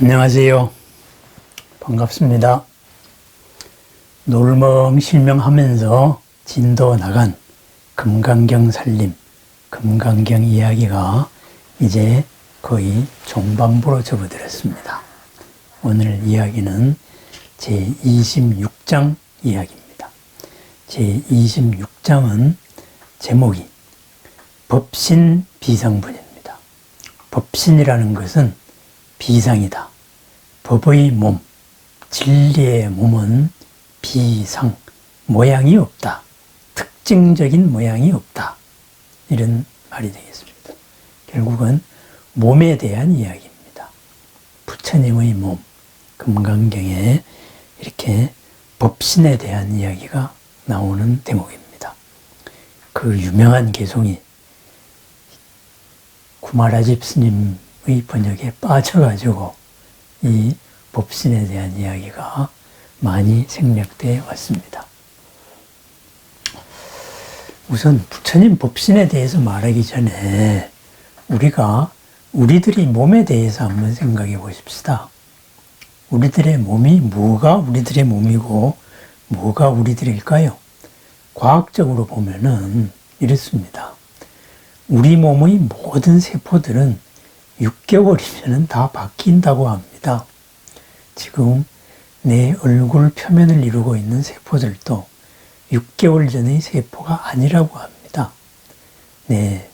안녕하세요. 반갑습니다. 놀멍 실명하면서 진도 나간 금강경 살림, 금강경 이야기가 이제 거의 종반부로 접어들었습니다. 오늘 이야기는 제 26장 이야기입니다. 제 26장은 제목이 법신 비상분입니다. 법신이라는 것은 비상이다. 법의 몸, 진리의 몸은 비상, 모양이 없다. 특징적인 모양이 없다. 이런 말이 되겠습니다. 결국은 몸에 대한 이야기입니다. 부처님의 몸, 금강경에 이렇게 법신에 대한 이야기가 나오는 대목입니다. 그 유명한 개송이 구마라집 스님 의 번역에 빠져가지고 이 법신에 대한 이야기가 많이 생략되어 왔습니다. 우선 부처님 법신에 대해서 말하기 전에 우리가 우리들이 몸에 대해서 한번 생각해 보십시다. 우리들의 몸이 뭐가 우리들의 몸이고 뭐가 우리들일까요? 과학적으로 보면은 이렇습니다. 우리 몸의 모든 세포들은 6개월이면 다 바뀐다고 합니다. 지금 내 얼굴 표면을 이루고 있는 세포들도 6개월 전의 세포가 아니라고 합니다. 내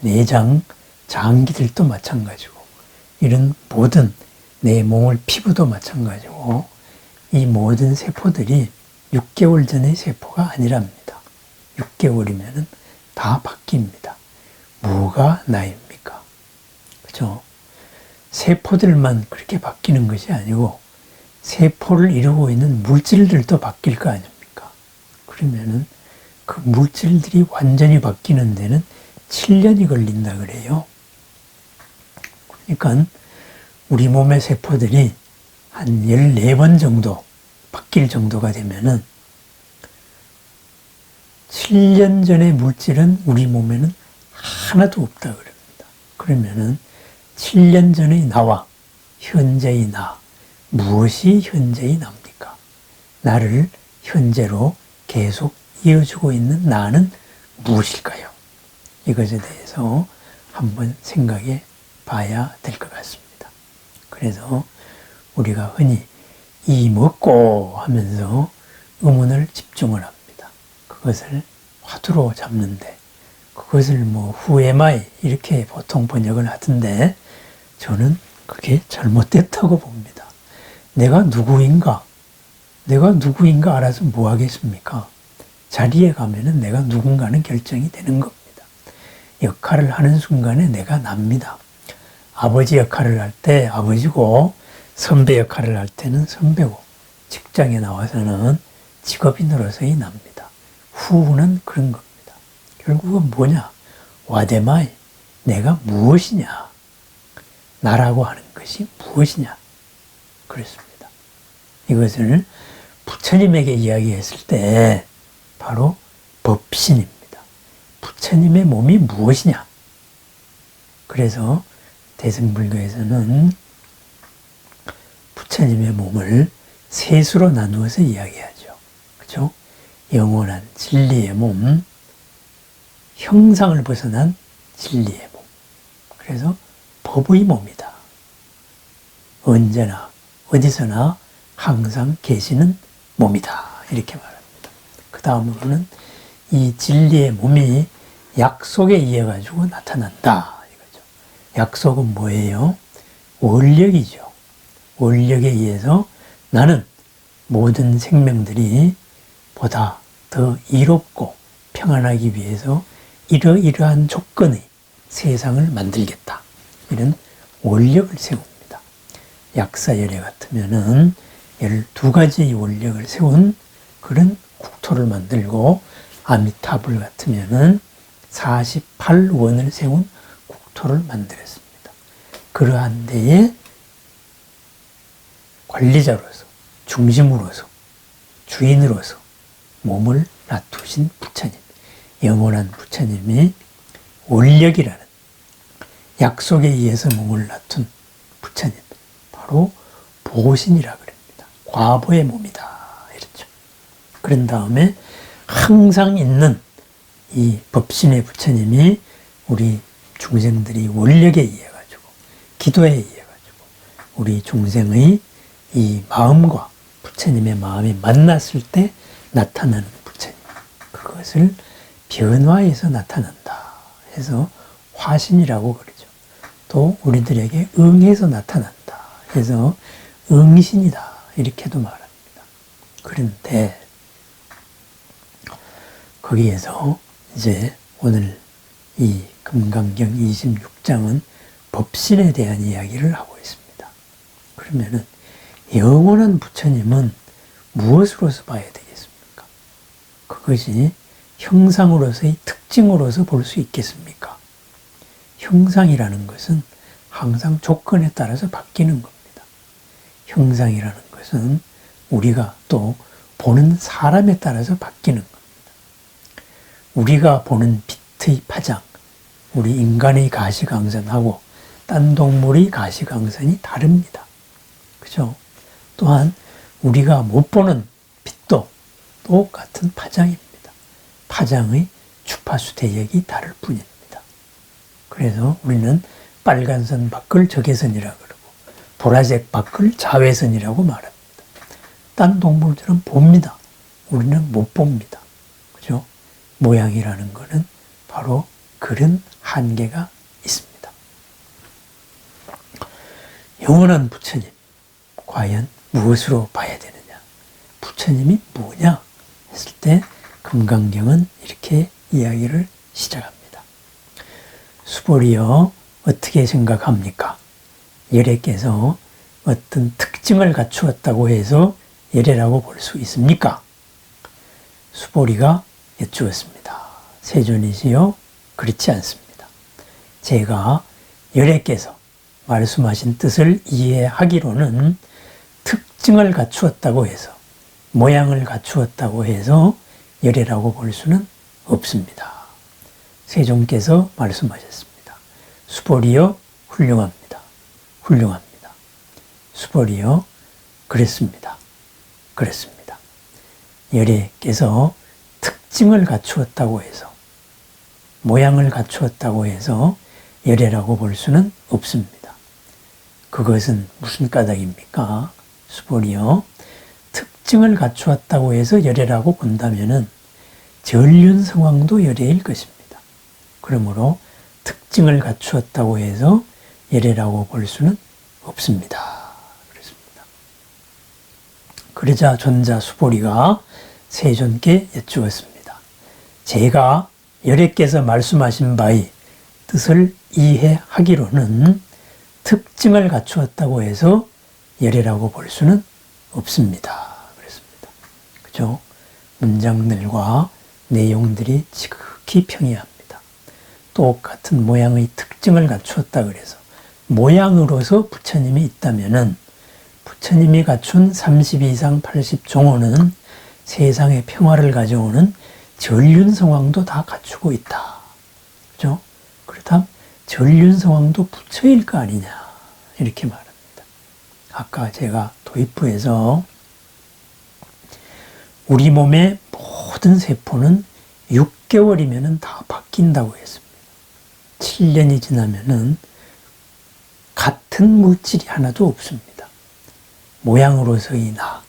내장, 장기들도 마찬가지고 이런 모든 내 몸을 피부도 마찬가지고 이 모든 세포들이 6개월 전의 세포가 아니랍니다. 6개월이면 다 바뀝니다. 뭐가 나입니까? 그죠? 세포들만 그렇게 바뀌는 것이 아니고 세포를 이루고 있는 물질들도 바뀔 거 아닙니까? 그러면은 그 물질들이 완전히 바뀌는 데는 7년이 걸린다 그래요. 그러니까 우리 몸의 세포들이 한 14번 정도 바뀔 정도가 되면은 7년 전의 물질은 우리 몸에는 하나도 없다 그럽니다. 그러면은 7년 전의 나와 현재의 나, 무엇이 현재의 납니까? 나를 현재로 계속 이어주고 있는 나는 무엇일까요? 이것에 대해서 한번 생각해 봐야 될 것 같습니다. 그래서 우리가 흔히 이 먹고 하면서 의문을 집중을 합니다. 그것을 화두로 잡는데 그것을 뭐 후에마이 이렇게 보통 번역을 하던데 저는 그게 잘못됐다고 봅니다. 내가 누구인가? 내가 누구인가 알아서 뭐 하겠습니까? 자리에 가면은 내가 누군가는 결정이 되는 겁니다. 역할을 하는 순간에 내가 납니다. 아버지 역할을 할 때 아버지고 선배 역할을 할 때는 선배고 직장에 나와서는 직업인으로서의 납니다. 후는 그런 겁니다. 결국은 뭐냐? 와데마이 내가 무엇이냐? 나라고 하는 것이 무엇이냐? 그랬습니다. 이것을 부처님에게 이야기했을 때 바로 법신입니다. 부처님의 몸이 무엇이냐? 그래서 대승불교에서는 부처님의 몸을 셋으로 나누어서 이야기하죠. 그죠? 영원한 진리의 몸, 형상을 벗어난 진리의 몸. 그래서 법의 몸이다. 언제나, 어디서나 항상 계시는 몸이다. 이렇게 말합니다. 그 다음으로는 이 진리의 몸이 약속에 의해 가지고 나타난다. 이거죠. 약속은 뭐예요? 원력이죠. 원력에 의해서 나는 모든 생명들이 보다 더 이롭고 평안하기 위해서 이러이러한 조건의 세상을 만들겠다. 이런 원력을 세웁니다. 약사 열애 같으면은 12가지의 원력을 세운 그런 국토를 만들고 아미타불 같으면은 48원을 세운 국토를 만들었습니다. 그러한 데에 관리자로서, 중심으로서, 주인으로서 몸을 놔두신 부처님, 영원한 부처님이 원력이라는 약속에 의해서 몸을 놔둔 부처님, 바로 보신이라 그럽니다. 과보의 몸이다. 이렇죠. 그런 다음에 항상 있는 이 법신의 부처님이 우리 중생들이 원력에 의해 가지고 기도에 의해 가지고 우리 중생의 이 마음과 부처님의 마음이 만났을 때 나타나는 부처님 그것을 변화해서 나타난다 해서 화신이라고 그러죠. 또 우리들에게 응해서 나타난다 해서 응신이다 이렇게도 말합니다. 그런데 거기에서 이제 오늘 이 금강경 26장은 법신에 대한 이야기를 하고 있습니다. 그러면은 영원한 부처님은 무엇으로서 봐야 되겠습니까? 그것이 형상으로서의 특징으로서 볼 수 있겠습니까? 형상이라는 것은 항상 조건에 따라서 바뀌는 겁니다. 형상이라는 것은 우리가 또 보는 사람에 따라서 바뀌는 겁니다. 우리가 보는 빛의 파장, 우리 인간의 가시광선하고 딴 동물의 가시광선이 다릅니다. 그죠? 또한 우리가 못 보는 빛도 똑같은 파장입니다. 파장의 주파수 대역이 다를 뿐입니다. 그래서 우리는 빨간선 밖을 적외선이라 그러고 보라색 밖을 자외선이라고 말합니다. 딴 동물들은 봅니다. 우리는 못 봅니다. 그죠? 모양이라는 것은 바로 그런 한계가 있습니다. 영원한 부처님, 과연 무엇으로 봐야 되느냐? 부처님이 뭐냐? 했을 때 금강경은 이렇게 이야기를 시작합니다. 수보리여 어떻게 생각합니까? 열애께서 어떤 특징을 갖추었다고 해서 열애라고 볼 수 있습니까? 수보리가 여쭈었습니다. 세존이시요? 그렇지 않습니다. 제가 열애께서 말씀하신 뜻을 이해하기로는 특징을 갖추었다고 해서 모양을 갖추었다고 해서 열애라고 볼 수는 없습니다. 세종께서 말씀하셨습니다. 수보리여 훌륭합니다. 훌륭합니다. 수보리여 그랬습니다. 그랬습니다. 열애께서 특징을 갖추었다고 해서 모양을 갖추었다고 해서 열애라고 볼 수는 없습니다. 그것은 무슨 까닭입니까? 수보리요. 특징을 갖추었다고 해서 열애라고 본다면은 전륜 상황도 열애일 것입니다. 그러므로 특징을 갖추었다고 해서 열애라고 볼 수는 없습니다. 그렇습니다. 그러자 존자 수보리가 세존께 여쭈었습니다. 제가 열애께서 말씀하신 바의 뜻을 이해하기로는 특징을 갖추었다고 해서 열애라고 볼 수는 없습니다. 그랬습니다. 그죠? 문장들과 내용들이 지극히 평이합니다. 똑같은 모양의 특징을 갖추었다 그래서 모양으로서 부처님이 있다면은 부처님이 갖춘 32상 80종호는 세상의 평화를 가져오는 전륜 상황도 다 갖추고 있다. 그죠? 그렇다면 전륜 상황도 부처일 거 아니냐. 이렇게 말합니다. 아까 제가 도입부에서 우리 몸의 모든 세포는 6개월이면 다 바뀐다고 했습니다. 7년이 지나면은 같은 물질이 하나도 없습니다. 모양으로서의 나.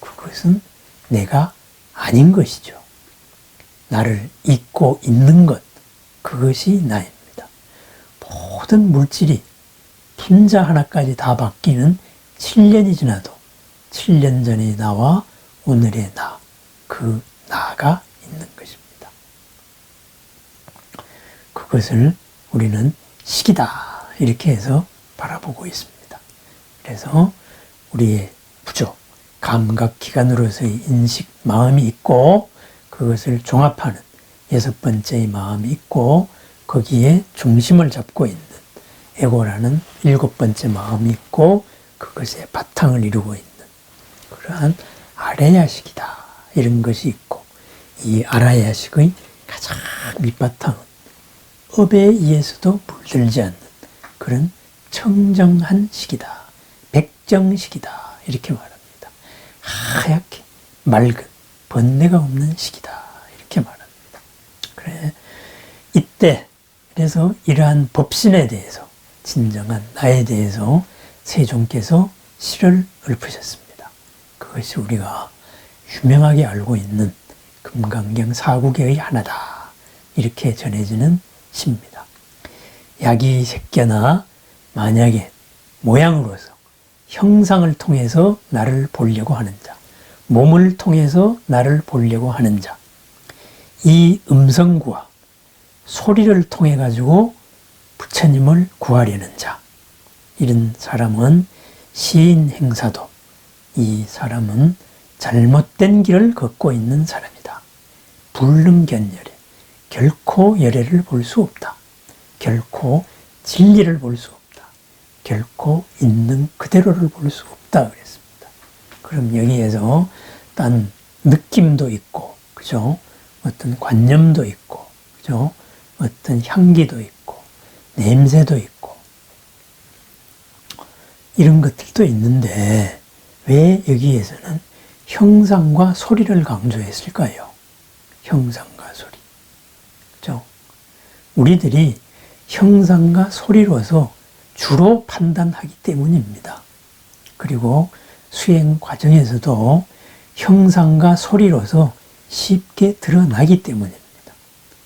그것은 내가 아닌 것이죠. 나를 잊고 있는 것, 그것이 나입니다. 모든 물질이 분자 하나까지 다 바뀌는 7년이 지나도 7년 전의 나와 오늘의 나, 그 나가 있는 것입니다. 그것을 우리는 시기다. 이렇게 해서 바라보고 있습니다. 그래서 우리의 부족, 감각 기관으로서의 인식, 마음이 있고 그것을 종합하는 여섯 번째의 마음이 있고 거기에 중심을 잡고 있는 에고라는 일곱 번째 마음이 있고 그것의 바탕을 이루고 있는 그러한 아래야식이다 이런 것이 있고 이 아라야식의 가장 밑바탕은 업에 의해서도 물들지 않는 그런 청정한 식이다 숙정식이다. 이렇게 말합니다. 하얗게 맑은 번뇌가 없는 식이다. 이렇게 말합니다. 그래. 이때 그래서 이러한 법신에 대해서 진정한 나에 대해서 세종께서 시를 읊으셨습니다. 그것이 우리가 유명하게 알고 있는 금강경 사국의 하나다. 이렇게 전해지는 시입니다. 약이 새겨나 만약에 모양으로서 형상을 통해서 나를 보려고 하는 자, 몸을 통해서 나를 보려고 하는 자, 이 음성구와 소리를 통해 가지고 부처님을 구하려는 자, 이런 사람은 시인 행사도 이 사람은 잘못된 길을 걷고 있는 사람이다. 불능견열에 결코 열애를 볼 수 없다. 결코 진리를 볼 수 없다. 결코 있는 그대로를 볼 수 없다. 그랬습니다. 그럼 여기에서 딴 느낌도 있고, 그죠? 어떤 관념도 있고, 그죠? 어떤 향기도 있고, 냄새도 있고, 이런 것들도 있는데, 왜 여기에서는 형상과 소리를 강조했을까요? 그죠? 우리들이 형상과 소리로서 주로 판단하기 때문입니다. 그리고 수행 과정에서도 형상과 소리로서 쉽게 드러나기 때문입니다.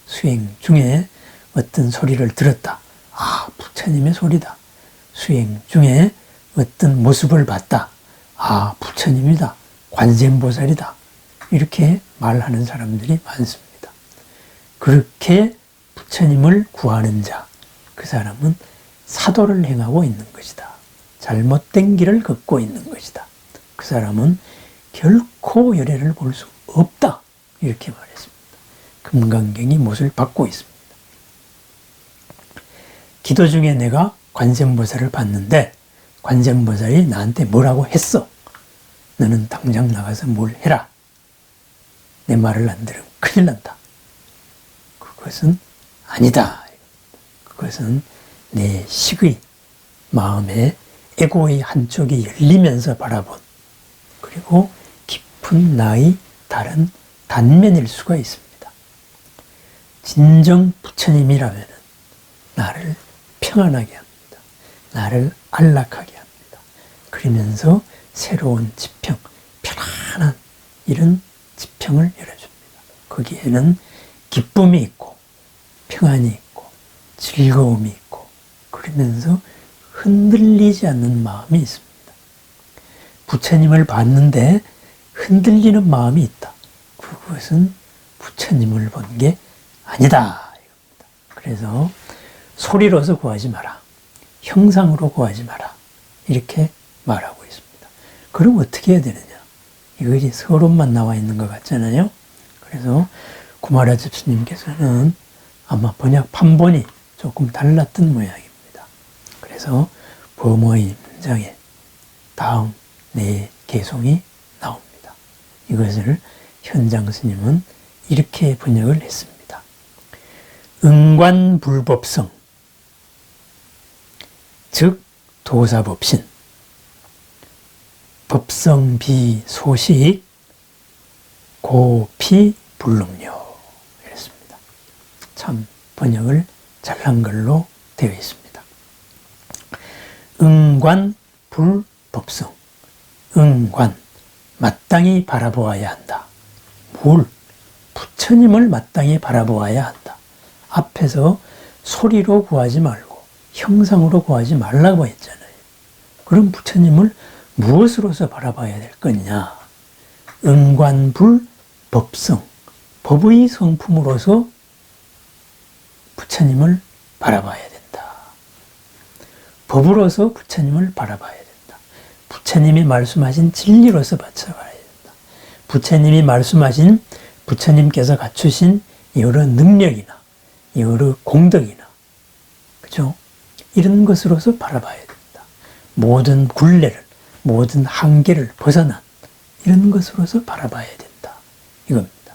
수행 중에 어떤 소리를 들었다. 아, 부처님의 소리다. 수행 중에 어떤 모습을 봤다. 아, 부처님이다. 관세음보살이다. 이렇게 말하는 사람들이 많습니다. 그렇게 부처님을 구하는 자, 그 사람은 사도를 행하고 있는 것이다. 잘못된 길을 걷고 있는 것이다. 그 사람은 결코 열애를 볼 수 없다. 이렇게 말했습니다. 금강경이 못을 받고 있습니다. 기도 중에 내가 관세음보살을 봤는데 관세음보살이 나한테 뭐라고 했어? 너는 당장 나가서 뭘 해라. 내 말을 안 들으면 큰일 난다. 그것은 아니다. 그것은 내 식의 마음의 에고의 한쪽이 열리면서 바라본 그리고 깊은 나의 다른 단면일 수가 있습니다. 진정 부처님이라면 나를 평안하게 합니다. 나를 안락하게 합니다. 그러면서 새로운 지평, 편안한 이런 지평을 열어줍니다. 거기에는 기쁨이 있고, 평안이 있고, 즐거움이 있고, 그러면서 흔들리지 않는 마음이 있습니다. 부처님을 봤는데 흔들리는 마음이 있다. 그것은 부처님을 본 게 아니다. 그래서 소리로서 구하지 마라. 형상으로 구하지 마라. 이렇게 말하고 있습니다. 그럼 어떻게 해야 되느냐? 이것이 서론만 나와 있는 것 같잖아요. 그래서 구마라 집수님께서는 아마 번역 판본이 조금 달랐던 모양입니다. 그래서 범어의 문장에 다음 네 개송이 나옵니다. 이것을 현장 스님은 이렇게 번역을 했습니다. 응관불법성, 즉 도사법신, 법성비소식, 이랬습니다. 참 번역을 잘한 걸로 되어 있습니다. 응관 불법성, 응관, 마땅히 바라보아야 한다. 뭘? 부처님을 마땅히 바라보아야 한다. 앞에서 소리로 구하지 말고 형상으로 구하지 말라고 했잖아요. 그럼 부처님을 무엇으로서 바라봐야 될 거냐? 응관불 법성, 법의 성품으로서 부처님을 바라봐야 된다. 법으로서 부처님을 바라봐야 된다. 부처님이 말씀하신 진리로서 바쳐봐야 된다. 부처님이 말씀하신 부처님께서 갖추신 여러 능력이나 여러 공덕이나 그죠? 이런 것으로서 바라봐야 된다. 모든 굴레를 모든 한계를 벗어난 이런 것으로서 바라봐야 된다. 이겁니다.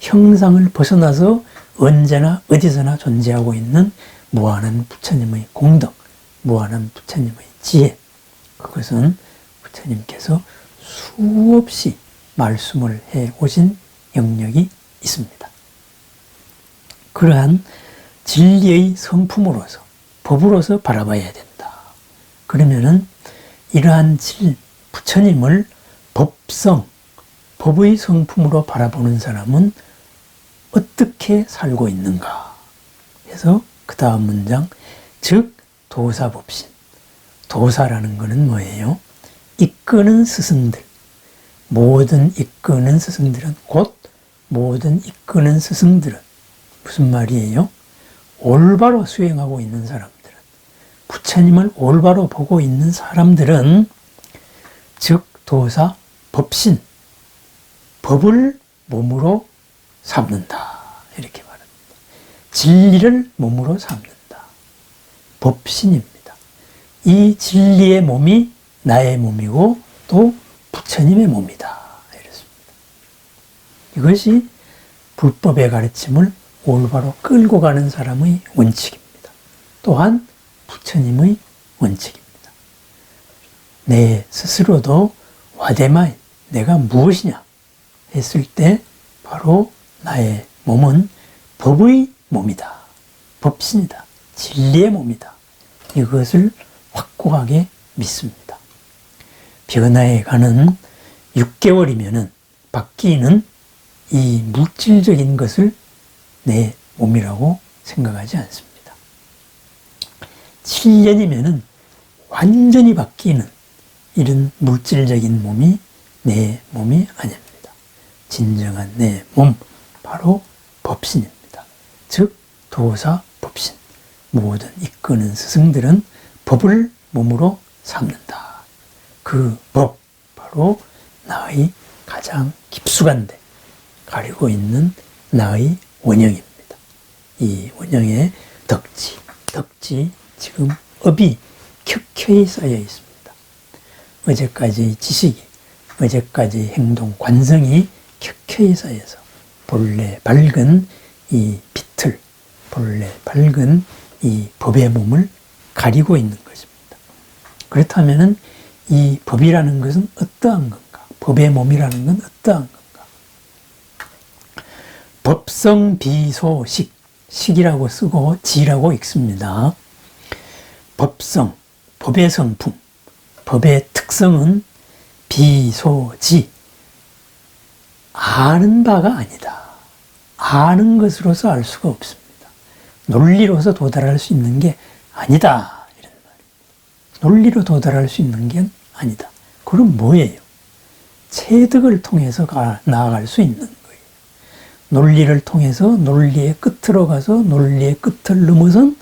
형상을 벗어나서 언제나 어디서나 존재하고 있는 무한한 부처님의 공덕, 무한한 부처님의 지혜, 그것은 부처님께서 수없이 말씀을 해 오신 영역이 있습니다. 그러한 진리의 성품으로서 법으로서 바라봐야 된다. 그러면은 이러한 질 부처님을 법성 법의 성품으로 바라보는 사람은 어떻게 살고 있는가? 해서 그 다음 문장 즉 도사법신 도사라는 것은 뭐예요? 이끄는 스승들 모든 이끄는 스승들은 곧 모든 이끄는 스승들은 무슨 말이에요? 올바로 수행하고 있는 사람들은 부처님을 올바로 보고 있는 사람들은 즉 도사 법신 법을 몸으로 삼는다 이렇게 말합니다. 진리를 몸으로 삼는다. 법신입니다. 이 진리의 몸이 나의 몸이고 또 부처님의 몸이다. 이렇습니다. 이것이 불법의 가르침을 올바로 끌고 가는 사람의 원칙입니다. 또한 부처님의 원칙입니다. 내 스스로도 와대마인 내가 무엇이냐 했을 때 바로 나의 몸은 법의 몸이다. 법신이다. 진리의 몸이다. 이것을 확고하게 믿습니다. 변화에 가는 6개월이면은 바뀌는 이 물질적인 것을 내 몸이라고 생각하지 않습니다. 7년이면은 완전히 바뀌는 이런 물질적인 몸이 내 몸이 아닙니다. 진정한 내 몸, 바로 법신입니다. 즉, 도사 법신. 모든 이끄는 스승들은 법을 몸으로 삼는다. 그 법, 바로 나의 가장 깊숙한데 가리고 있는 나의 원형입니다. 이 원형에 덕지, 덕지, 지금 업이 켜켜이 쌓여 있습니다. 어제까지의 지식이, 어제까지 행동 관성이 켜켜이 쌓여서 본래 밝은 이 빛을, 본래 밝은 이 법의 몸을 가리고 있는 것입니다. 그렇다면은 이 법이라는 것은 어떠한 건가? 법의 몸이라는 건 어떠한 건가? 법성 비소식, 식이라고 쓰고 지라고 읽습니다. 법성, 법의 성품, 법의 특성은 비소지, 아는 바가 아니다. 아는 것으로서 알 수가 없습니다. 논리로서 도달할 수 있는 게 아니다. 이런 말입니다. 논리로 도달할 수 있는 게 아니다. 그럼 뭐예요? 체득을 통해서 가, 나아갈 수 있는 거예요. 논리를 통해서 논리의 끝으로 가서 논리의 끝을 넘어선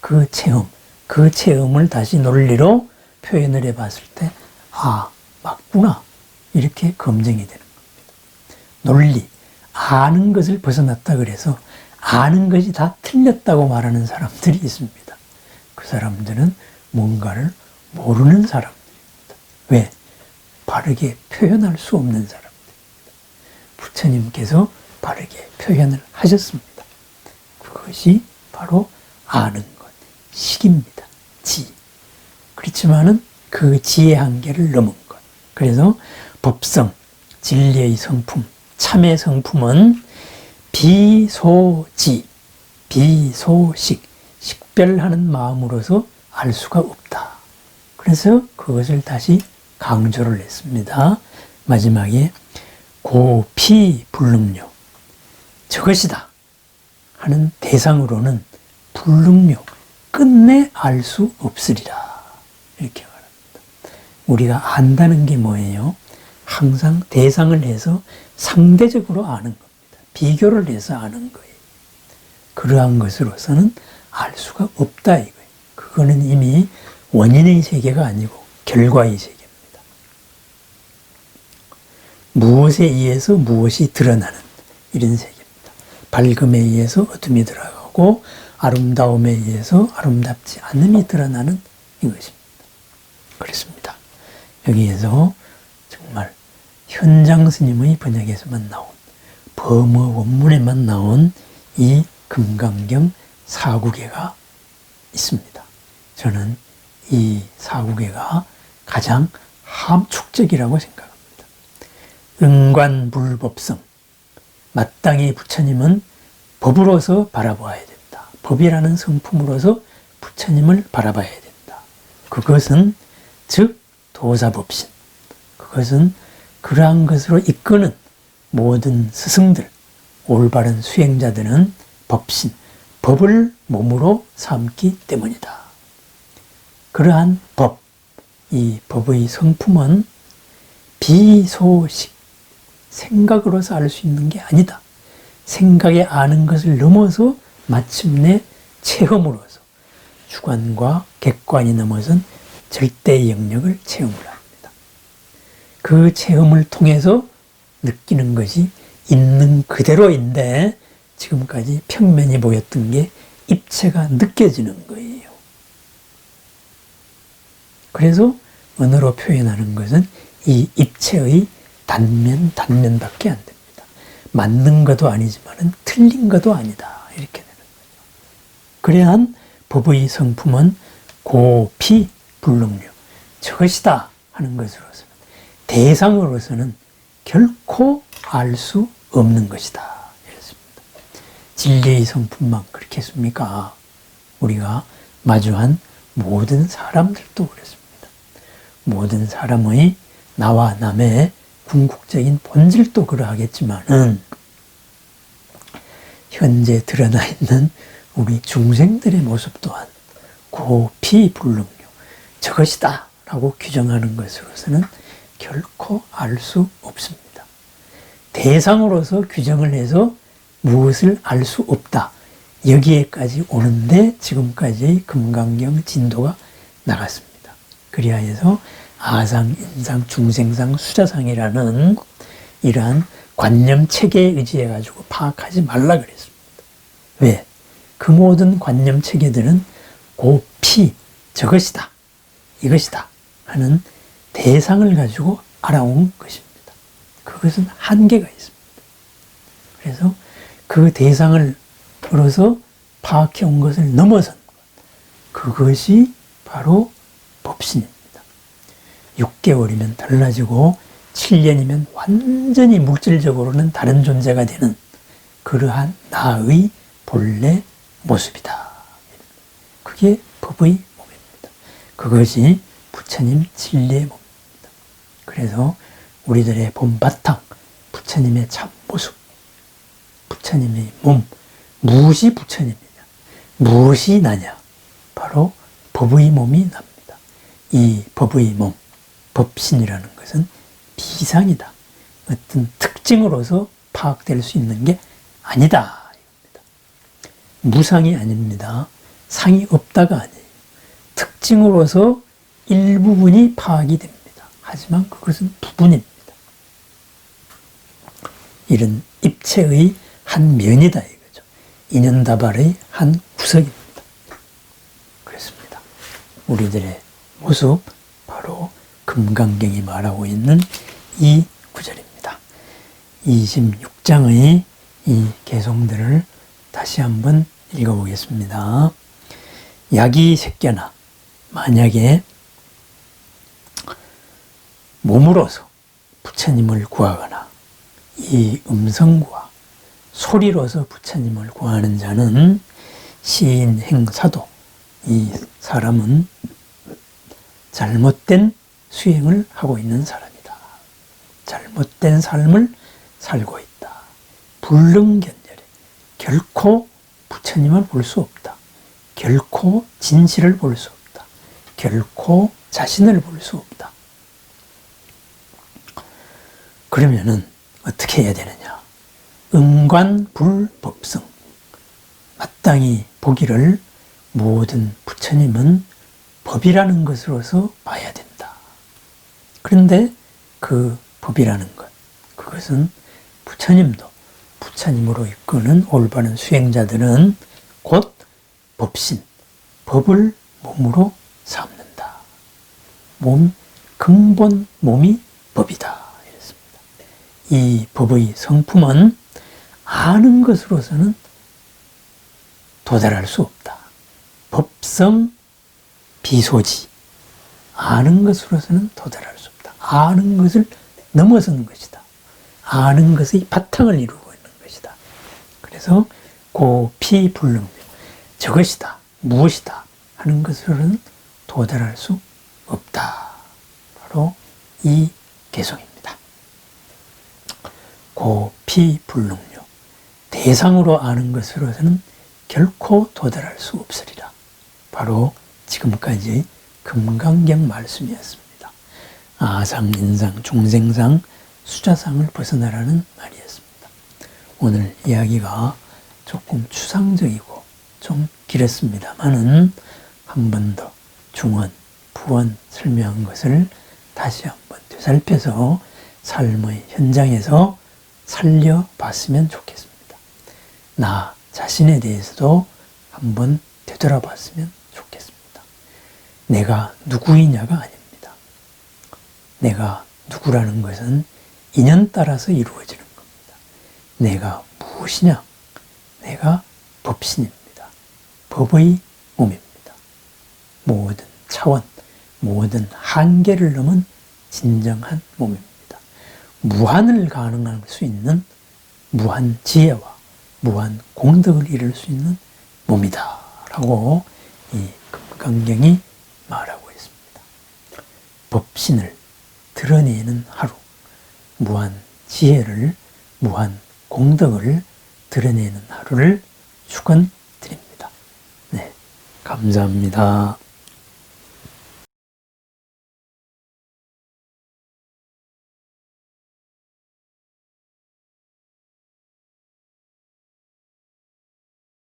그 체험, 그 체험을 다시 논리로 표현을 해 봤을 때, 아, 맞구나. 이렇게 검증이 되는 겁니다. 논리, 아는 것을 벗어났다 그래서 아는 것이 다 틀렸다고 말하는 사람들이 있습니다. 그 사람들은 뭔가를 모르는 사람들입니다. 왜? 바르게 표현할 수 없는 사람들입니다. 부처님께서 바르게 표현을 하셨습니다. 그것이 바로 아는 것, 식입니다. 지. 그렇지만은 그 지의 한계를 넘은 것. 그래서 법성, 진리의 성품, 참의 성품은 비소지, 비소식, 식별하는 마음으로서 알 수가 없다. 그래서 그것을 다시 강조를 했습니다. 마지막에 고피 불능료 저것이다 하는 대상으로는 불능료 끝내 알 수 없으리라 이렇게 말합니다. 우리가 안다는 게 뭐예요? 항상 대상을 해서 상대적으로 아는 겁니다. 비교를 해서 아는 거예요. 그러한 것으로서는 알 수가 없다 이거예요. 그거는 이미 원인의 세계가 아니고 결과의 세계입니다. 무엇에 의해서 무엇이 드러나는 이런 세계입니다. 밝음에 의해서 어둠이 들어가고 아름다움에 의해서 아름답지 않음이 드러나는 이것입니다. 그렇습니다. 여기에서 현장 스님의 번역에서만 나온 범어 원문에만 나온 이 금강경 사구계가 있습니다. 저는 이 사구계가 가장 함축적이라고 생각합니다. 은관불법성. 마땅히 부처님은 법으로서 바라보아야 된다. 법이라는 성품으로서 부처님을 바라봐야 된다. 그것은 즉 도사법신. 그것은 그러한 것으로 이끄는 모든 스승들, 올바른 수행자들은 법신, 법을 몸으로 삼기 때문이다. 그러한 법, 이 법의 성품은 비소식, 생각으로서 알 수 있는 게 아니다. 생각에 아는 것을 넘어서 마침내 체험으로서 주관과 객관이 넘어선 절대 영역을 체험을 합니다. 그 체험을 통해서 느끼는 것이 있는 그대로인데 지금까지 평면이 보였던 게 입체가 느껴지는 거예요. 그래서 언어로 표현하는 것은 이 입체의 단면, 단면밖에 안 됩니다. 맞는 것도 아니지만 틀린 것도 아니다. 이렇게 되는 거죠. 그래한 법의 성품은 고피 불능류. 저것이다 하는 것으로서는 대상으로서는 결코 알 수 없는 것이다. 이렇습니다. 진리의 성품만 그렇게 했습니까? 우리가 마주한 모든 사람들도 그렇습니다. 모든 사람의 나와 남의 궁극적인 본질도 그러하겠지만은 현재 드러나 있는 우리 중생들의 모습 또한 고피불능요 저것이다 라고 규정하는 것으로서는 결코 알 수 없습니다. 대상으로서 규정을 해서 무엇을 알 수 없다. 여기에까지 오는데 지금까지의 금강경 진도가 나갔습니다. 그리하여서 아상, 인상, 중생상, 수자상이라는 이러한 관념 체계에 의지해 가지고 파악하지 말라 그랬습니다. 왜? 그 모든 관념 체계들은 고피 저것이다. 이것이다. 하는 대상을 가지고 알아온 것입니다. 그것은 한계가 있습니다. 그래서 그 대상을 으로서 파악해 온 것을 넘어선 것. 그것이 바로 법신입니다. 6개월이면 달라지고 7년이면 완전히 물질적으로는 다른 존재가 되는 그러한 나의 본래 모습이다. 그게 법의 몸입니다. 그것이 부처님 진리의 몸입니다. 그래서 우리들의 본바탕, 부처님의 참 모습, 부처님의 몸, 무엇이 부처님이냐? 무엇이 나냐? 바로 법의 몸이 납니다. 이 법의 몸, 법신이라는 것은 비상이다. 어떤 특징으로서 파악될 수 있는 게 아니다. 무상이 아닙니다. 상이 없다가 아니에요. 특징으로서 일부분이 파악이 됩니다. 하지만 그것은 부분입니다. 이런 입체의 한 면이다 이거죠. 인연다발의 한 구석입니다. 그렇습니다. 우리들의 모습 바로 금강경이 말하고 있는 이 구절입니다. 26장의 이 개성들을 다시 한번 읽어보겠습니다. 약이 새겨나 만약에 몸으로서 부처님을 구하거나 이 음성과 소리로서 부처님을 구하는 자는 시인 행사도 이 사람은 잘못된 수행을 하고 있는 사람이다. 잘못된 삶을 살고 있다. 불능견열에 결코 부처님을 볼 수 없다. 결코 진실을 볼 수 없다. 결코 자신을 볼 수 없다. 그러면은 어떻게 해야 되느냐? 음관불법성. 마땅히 보기를 모든 부처님은 법이라는 것으로서 봐야 된다. 그런데 그 법이라는 것, 그것은 부처님도 부처님으로 이끄는 올바른 수행자들은 곧 법신, 법을 몸으로 삼는다. 몸, 근본 몸이 법이다. 이 법의 성품은 아는 것으로서는 도달할 수 없다. 법성 비소지. 아는 것으로서는 도달할 수 없다. 아는 것을 넘어서는 것이다. 아는 것의 바탕을 이루고 있는 것이다. 그래서 고피 불능류 저것이다 무엇이다 하는 것으로는 도달할 수 없다. 바로 이 개성입니다. 고피 불능류 대상으로 아는 것으로서는 결코 도달할 수 없으리라. 바로 지금까지 금강경 말씀이었습니다. 아상, 인상, 중생상, 수자상을 벗어나라는 말이었습니다. 오늘 이야기가 조금 추상적이고 좀 길었습니다만은 한 번 더 중원, 부원 설명한 것을 다시 한번 되살펴서 삶의 현장에서 살려봤으면 좋겠습니다. 나 자신에 대해서도 한번 되돌아봤으면 좋겠습니다. 내가 누구이냐가 아닙니다. 내가 누구라는 것은 인연 따라서 이루어지는 겁니다. 내가 무엇이냐? 내가 법신입니다. 법의 몸입니다. 모든 차원, 모든 한계를 넘은 진정한 몸입니다. 무한을 가능할 수 있는 무한 지혜와 무한 공덕을 이룰 수 있는 몸이다. 라고 이 금강경이 말하고 있습니다. 법신을 드러내는 하루, 무한 지혜를, 무한 공덕을 드러내는 하루를 축원드립니다. 네, 감사합니다.